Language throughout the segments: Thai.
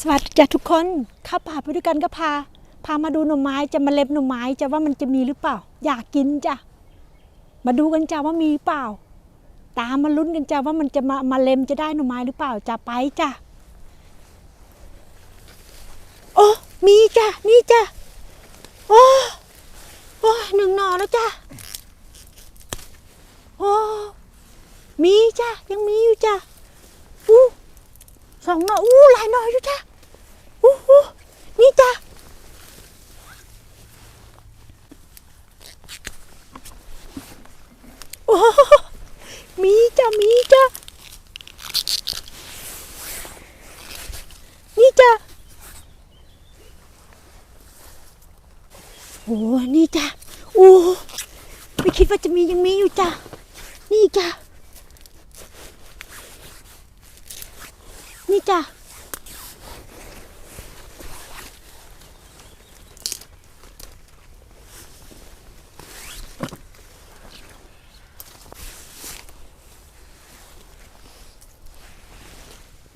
สวัสดีจ้ะทุกคนเข้าป่าไปด้วยกันก็พา พามาดูหน่อไม้จะมาเล็บหน่อไม้จะว่ามันจะมีหรือเปล่า อยากกินจ้ะมาดูกันจ้ะว่ามีหรือเปล่า ตามมาลุ้นกันจ้ะว่ามันจะมามาเล็มจะได้หน่อไม้หรือเปล่าจะไปจ้ะโอ้มีจ้ะนี่จ้ะโอ้โอ้หนึ่งหน่อแล้วจ้ะโอ้มีจ้ะยังมีอยู่จ้ะอู้สองหน่ออู้หลายหน่ออยู่จ้ะ นี่จ้ะโอ้มีจ้ะมีจ้ะนี่จ้ะโอ้นี่จ้ะโอ้ไม่คิดว่าจะมียังมีอยู่จ้ะนี่จ้ะนี่จ้ะ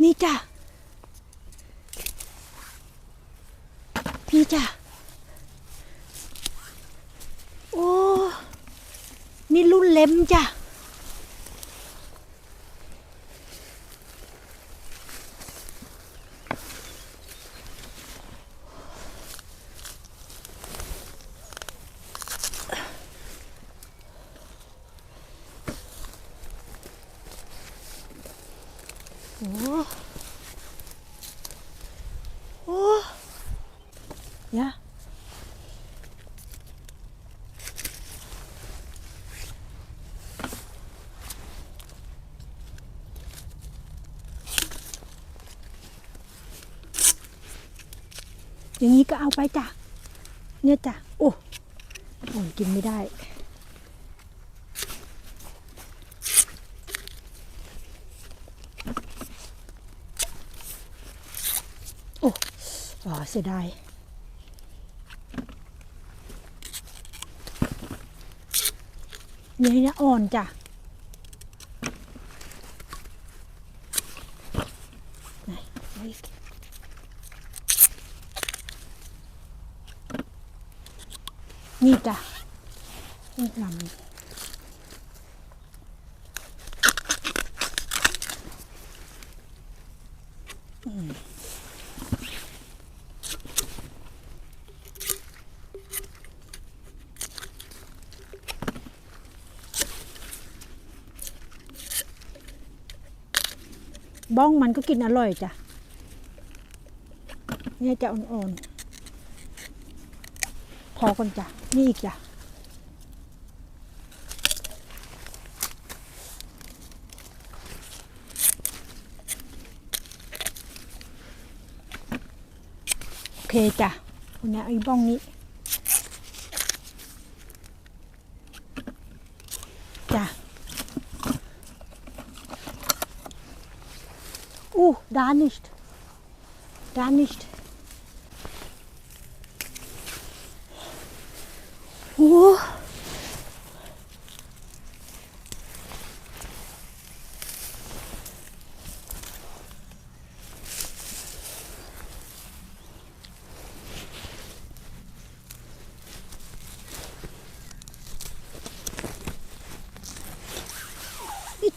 นี่ จ้ะ นี่จ้ะ โอ้ นี่รุ่นเล็มจ้ะ โอ้โอ้ยะ อย่างนี้ก็เอาไปจ้ะ เนี่ยจ้ะ โอ้โอนกินไม่ได้ โอ้อ๋อเสียดายเนี่นะอ่อนจ้ะไหนเอาอีก นี่จ้ะนี่ลำบ้องมันก็กินอร่อยจ้ะเนี่ยจะอ่อนๆ พอกันจ้ะนี่อีกจ้ะโอเคจ้ะวันนี้ไอ้บ้องนี้จ้ะ Uh, da nicht. Da nicht. Uh.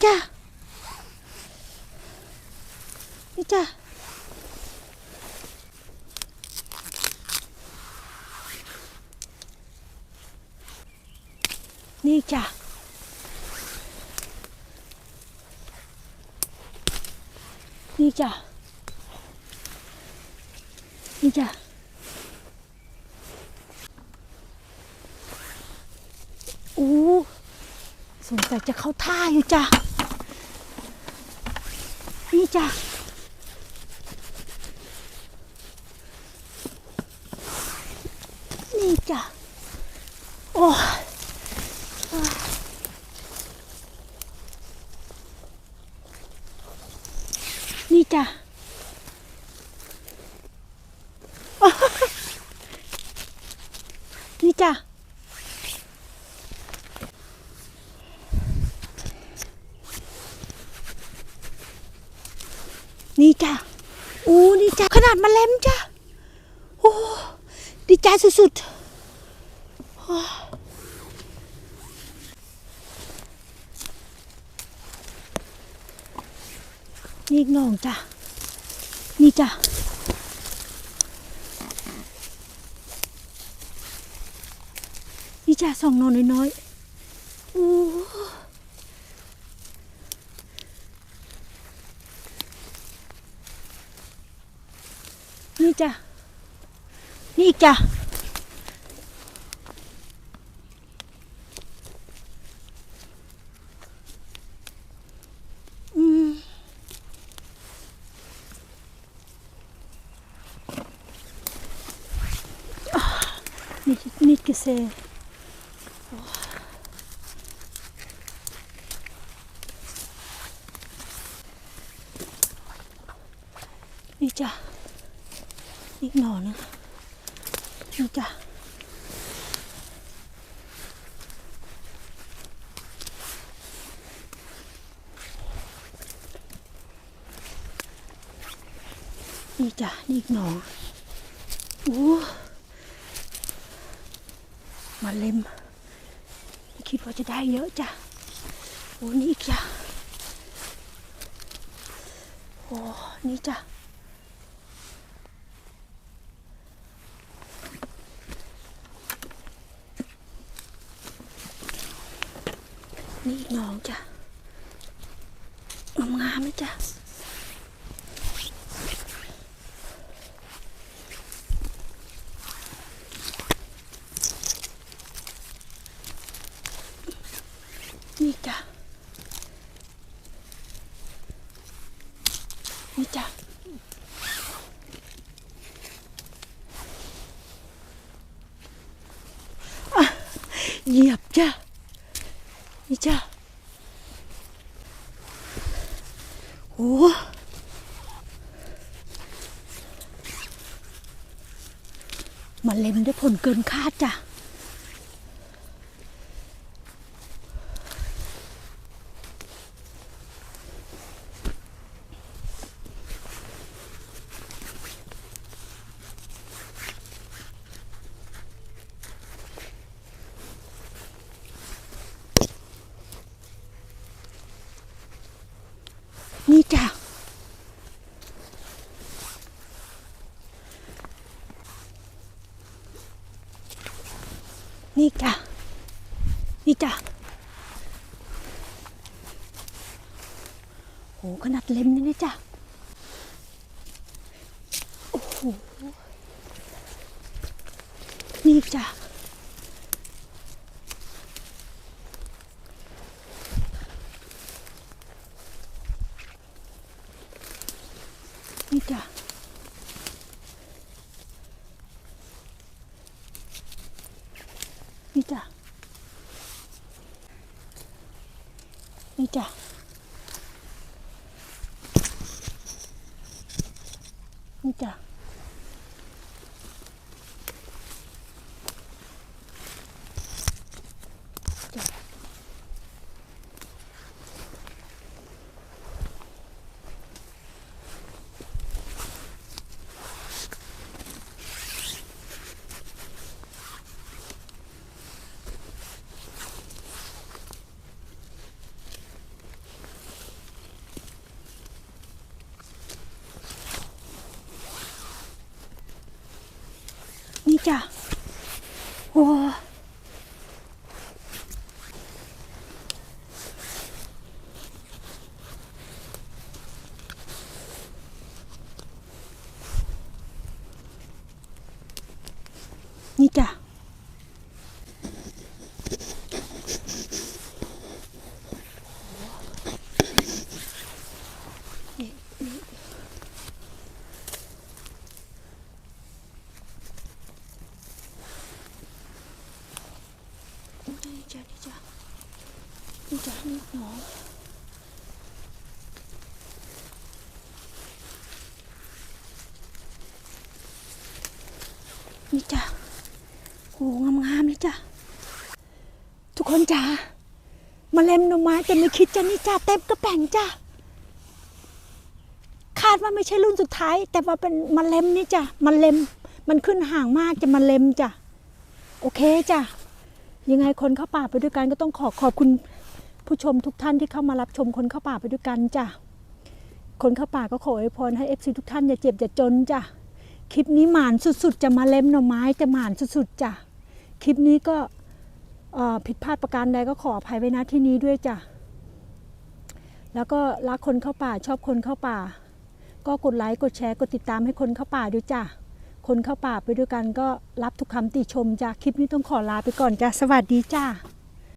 Đi cha. นี่จ้ะนี่จ้ะนี่จ้ะนี่จ้ะอู้สงสัยจะเข้าท่าอยู่จ้ะ นี่จ้ะนี่จ้ะโอ้ยอ่านี่จ้ะ อ่านี่จ้ะ นี่จ้ะอู้นี่จ้ะขนาดมาเล็มจ้ะโอ้ดีใจสุดๆนี่กหน่องจ้ะ นี่จ้ะ นี่จ้ะสองนอนน้อยๆ โอ้ นี่จ้ะนี่อีกจ้ะอืม Nicht, nicht gesehen. Oh. นี่จ้ะ อีกหน่อนึงนี่จ้ะนี่จ้ะนี่อีกหน่อโอ้มาเล็ม คิดว่าจะได้เยอะจ้ะโอ้นี่อีกจ้ะโอ้นี่จ้ะ นี่อีกน้องจ้ะงามๆไหมจ้ะนี่จ้ะนี่จ้ะอะเหยียบจ้ะ นี่จ้าโอ้มาเล็มได้ผลเกินคาดจ้ะ นี่จ้ะนี่จ้ะนี่จ้ะโหขนาดเล็มนี่นะจ้ะโอ้โหนี่จ้ะ นี่จ้ะ นี่จ้ะนี่จ้ะ นี่จ้ะโอ้นี่จ้ะ นี่นี่นี่จ้ะนี่จ้ะ นี่จ้ะนี่หนอนี่จ้ะโหงามๆนี่จ้ะ ทุกคนจ้ะมาเล่มหน่อไม้แต่ไม่คิดจ้ะนี่จ้ะเต็มกระแป้งจ้ะขาดว่าไม่ใช่รุ่นสุดท้าย แต่ว่าเป็นมันเล็มนี่จ้ะมันเล็ม มันขึ้นห่างมากจะมันเล็มจ้ะ โอเคจ้ะ ยังไงคนเข้าป่าไปด้วยกันก็ต้องขอขอบคุณ ผู้ชมทุกท่านที่เข้ามารับชมคนเข้าป่าไปด้วยกันจ้ะ คนเข้าป่าก็ขออวยพรให้เอฟซีทุกท่านอย่าเจ็บอย่าจนจ้ะ คลิปนี้หมานสุดๆ จะมาเล็มหน่อไม้จะหมานสุดๆจ้ะ คลิปนี้ก็ผิดพลาดประการใดก็ขออภัยไว้ณที่นี้ด้วยจ้ะ แล้วก็รักคนเข้าป่าชอบคนเข้าป่า ก็กดไลค์กดแชร์กดติดตามให้คนเข้าป่าด้วยจ้ะ คนเข้าป่าไปด้วยกันก็รับทุกคำติชมจ้ะ คลิปนี้ต้องขอลาไปก่อนจ้ะ สวัสดีจ้า